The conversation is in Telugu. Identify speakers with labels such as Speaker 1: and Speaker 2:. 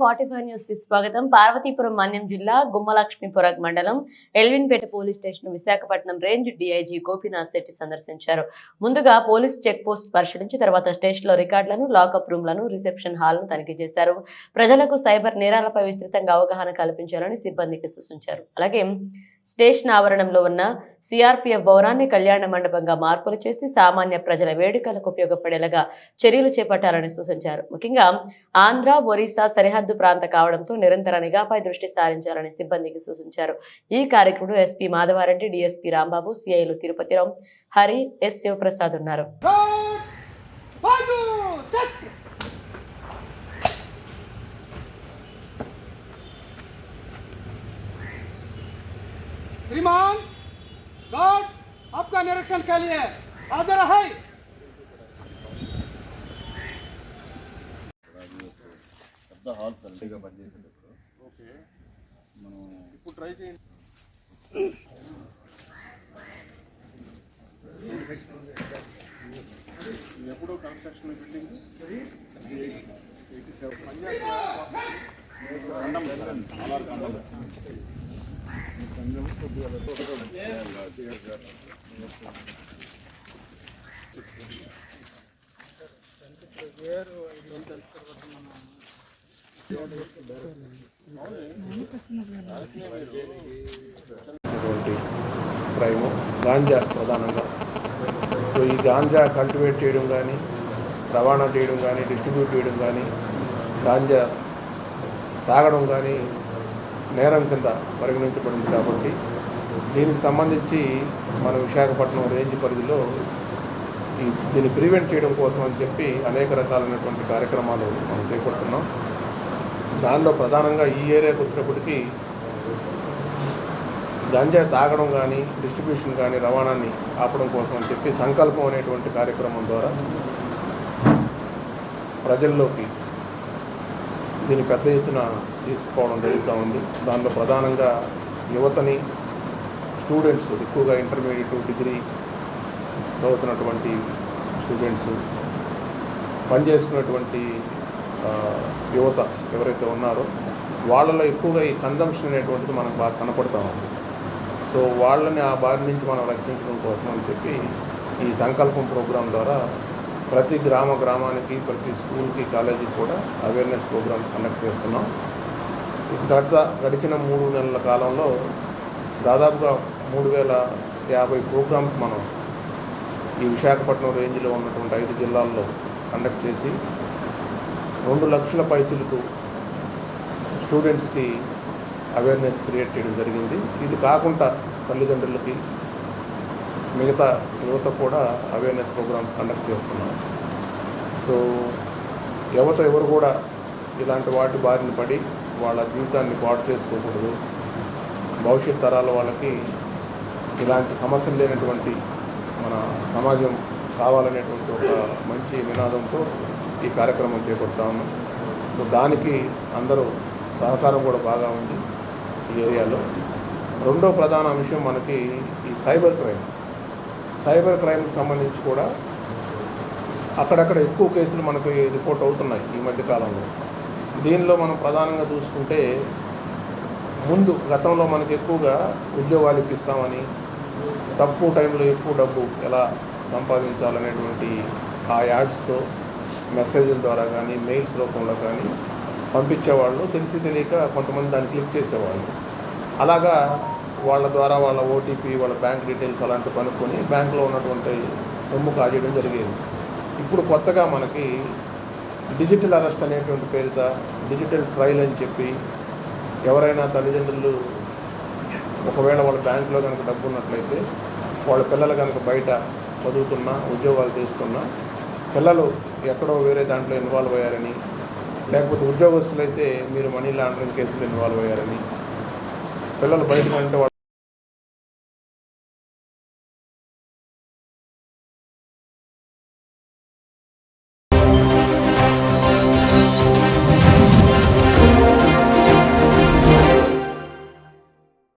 Speaker 1: ఫార్టీ ఫైవ్ న్యూస్కి స్వాగతం. పార్వతీపురం మన్యం జిల్లా గుమ్మలక్ష్మీపురం మండలం Elwinpeta police station Visakhapatnam range DIG Gopinath Shetty సందర్శించారు. ముందుగా పోలీస్ చెక్ పోస్ట్ పరిశీలించి తర్వాత స్టేషన్లో రికార్డులను లాకప్ రూమ్లను రిసెప్షన్ హాల్ను తనిఖీ చేశారు. ప్రజలకు సైబర్ నేరాలపై విస్తృతంగా అవగాహన కల్పించాలని సిబ్బందికి సూచించారు. అలాగే స్టేషన్ ఆవరణంలో ఉన్న సిఆర్పీఎఫ్ భవనాన్ని కళ్యాణ మండపంగా మార్పులు చేసి సామాన్య ప్రజల వేడుకలకు ఉపయోగపడేలాగా చర్యలు చేపట్టాలని సూచించారు. ముఖ్యంగా ఆంధ్ర ఒరిస్సా సరిహద్దు ప్రాంత కావడంతో నిరంతర నిఘాపై దృష్టి సారించాలని సిబ్బందికి సూచించారు. ఈ కార్యక్రమంలో ఎస్పీ మాధవారెడ్డి డిఎస్పీ రాంబాబు సిఐలు తిరుపతిరావు హరి ఎస్ శివప్రసాద్ ఉన్నారు.
Speaker 2: Guard! Badu! Check! श्रीमान गार्ड आपका निरीक्षण के लिए हाजिर है
Speaker 3: పెద్ద హాల్ కలిసిగా పనిచేసేటప్పుడు ఓకే మనం ఇప్పుడు ట్రై చేయండి ఇది ఎప్పుడు కన్స్ట్రక్షన్ బిల్డింగ్ ఎయిటీ సెవెన్ ఖండం
Speaker 4: crime ganja ప్రధానంగా. సో ఈ గాంజా కల్టివేట్ చేయడం కానీ రవాణా చేయడం కానీ డిస్ట్రిబ్యూట్ చేయడం కానీ గాంజా తాగడం కానీ నేరం కింద పరిగణించబడింది కాబట్టి దీనికి సంబంధించి మన విశాఖపట్నం రేంజ్ పరిధిలో ఈ దీన్ని ప్రివెంట్ చేయడం కోసం అని చెప్పి అనేక రకాలైనటువంటి కార్యక్రమాలు మనం చేపడుతున్నాం. దానిలో ప్రధానంగా ఈ ఏరియాకి వచ్చినప్పటికీ గంజా తాగడం కానీ డిస్ట్రిబ్యూషన్ కానీ రవాణాన్ని ఆపడం కోసం అని చెప్పి సంకల్పం అనేటువంటి కార్యక్రమం ద్వారా ప్రజల్లోకి దీన్ని పెద్ద ఎత్తున తీసుకుపోవడం జరుగుతూ ఉంది. దానిలో ప్రధానంగా యువతని స్టూడెంట్స్ ఎక్కువగా ఇంటర్మీడియట్ డిగ్రీ చదువుతున్నటువంటి స్టూడెంట్స్ పనిచేసుకున్నటువంటి యువత ఎవరైతే ఉన్నారో వాళ్ళలో ఎక్కువగా ఈ కన్జంప్షన్ అనేటువంటిది మనకు బాగా కనపడుతూ ఉంది. సో వాళ్ళని ఆ బారి నుంచి మనం రక్షించడం కోసం అని చెప్పి ఈ సంకల్పం ప్రోగ్రాం ద్వారా ప్రతి గ్రామ గ్రామానికి ప్రతి స్కూల్కి కాలేజీకి కూడా అవేర్నెస్ ప్రోగ్రామ్స్ కండక్ట్ చేస్తున్నాం. గత గడిచిన మూడు నెలల కాలంలో దాదాపుగా మూడు వేల యాభై ప్రోగ్రామ్స్ మనం ఈ విశాఖపట్నం రేంజ్లో ఉన్నటువంటి ఐదు జిల్లాల్లో కండక్ట్ చేసి రెండు లక్షల పైచులకు స్టూడెంట్స్కి అవేర్నెస్ క్రియేట్ చేయడం జరిగింది. ఇది కాకుండా తల్లిదండ్రులకి మిగతా యువత కూడా అవేర్నెస్ ప్రోగ్రామ్స్ కండక్ట్ చేస్తున్నాం సో యువత ఎవరు కూడా ఇలాంటి వాటి బారిన పడి వాళ్ళ జీవితాన్ని పాటు చేసుకోకూడదు. భవిష్యత్ తరాల వాళ్ళకి ఇలాంటి సమస్యలు లేనటువంటి మన సమాజం కావాలనేటువంటి ఒక మంచి నినాదంతో ఈ కార్యక్రమం చేపడతాము సో దానికి అందరూ సహకారం కూడా బాగా ఉంది ఈ ఏరియాలో. రెండో ప్రధాన అంశం మనకి ఈ సైబర్ క్రైమ్. సైబర్ క్రైమ్కి సంబంధించి కూడా అక్కడక్కడ ఎక్కువ కేసులు మనకి రిపోర్ట్ అవుతున్నాయి ఈ మధ్యకాలంలో దీనిలో మనం ప్రధానంగా చూసుకుంటే ముందు గతంలో మనకి ఎక్కువగా ఉద్యోగాలు ఇప్పిస్తామని తక్కువ టైంలో ఎక్కువ డబ్బు ఎలా సంపాదించాలనేటువంటి ఆ యాడ్స్తో మెసేజ్ల ద్వారా కానీ మెయిల్స్ రూపంలో కానీ పంపించేవాళ్ళు తెలిసి తెలియక కొంతమంది దాన్ని క్లిక్ చేసేవాళ్ళు. అలాగా వాళ్ళ ద్వారా వాళ్ళ ఓటీపీ వాళ్ళ బ్యాంక్ డీటెయిల్స్ అలాంటివి కనుక్కొని బ్యాంకులో ఉన్నటువంటి సొమ్ము కాజేయడం జరిగేది. ఇప్పుడు కొత్తగా మనకి డిజిటల్ అరెస్ట్ అనేటువంటి పేరుతో డిజిటల్ ట్రయల్ అని చెప్పి ఎవరైనా తల్లిదండ్రులు ఒకవేళ వాళ్ళ బ్యాంకులో కనుక డబ్బు ఉన్నట్లయితే వాళ్ళ పిల్లలు కనుక బయట చదువుతున్నా ఉద్యోగాలు చేస్తున్నా పిల్లలు ఎక్కడో వేరే దాంట్లో ఇన్వాల్వ్ అయ్యారని లేకపోతే ఉద్యోగస్తులైతే మీరు మనీ లాండరింగ్ కేసులు ఇన్వాల్వ్ అయ్యారని పిల్లలు బయట అంటే